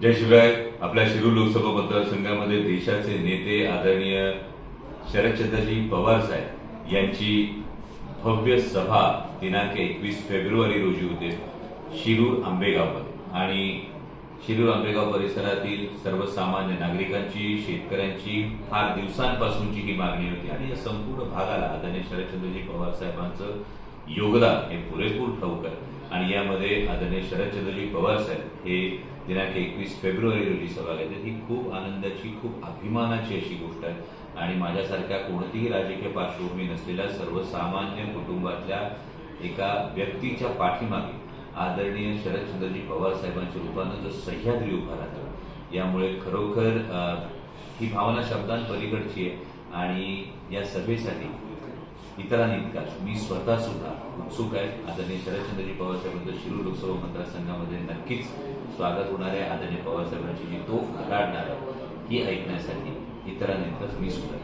ज्याशिवाय आपल्या शिरूर लोकसभा मतदारसंघामध्ये देशाचे नेते आदरणीय शरदचंद्रजी पवार साहेब यांची भव्य सभा दिनांक एकवीस फेब्रुवारी रोजी होते शिरूर आंबेगावमध्ये. आणि शिरूर आंबेगाव परिसरातील सर्वसामान्य नागरिकांची शेतकऱ्यांची फार दिवसांपासूनची ही मागणी होती आणि या संपूर्ण भागाला आदरणीय शरदचंद्रजी पवार साहेबांचं योगदान हे पुरेपूर ठाऊक आहे. आणि यामध्ये आदरणीय शरदचंद्रजी पवार साहेब हे दिनांक एकवीस फेब्रुवारी रोजी सभा घेतात. ही खूप आनंदाची खूप अभिमानाची अशी गोष्ट आहे. आणि माझ्यासारख्या कोणतीही राजकीय पार्श्वभूमी नसलेल्या सर्वसामान्य कुटुंबातल्या एका व्यक्तीच्या पाठीमागे आदरणीय शरदचंद्रजी पवार साहेबांच्या रूपानं जो सह्याद्री उभा राहतो यामुळे खरोखर ही भावना शब्दांपलीकडची आहे. आणि या सभेसाठी इतरांइतकाच मी स्वतः सुद्धा उत्सुक आहे. आदरणीय शरदचंद्रजी पवारसाहेबांचं शिरूर लोकसभा मतदारसंघामध्ये नक्कीच स्वागत होणार आहे. आदरणीय पवार साहेबांची जी तोफ घडाडणार आहे ही ऐकण्यासाठी इतरांइतकंच मी सुद्धा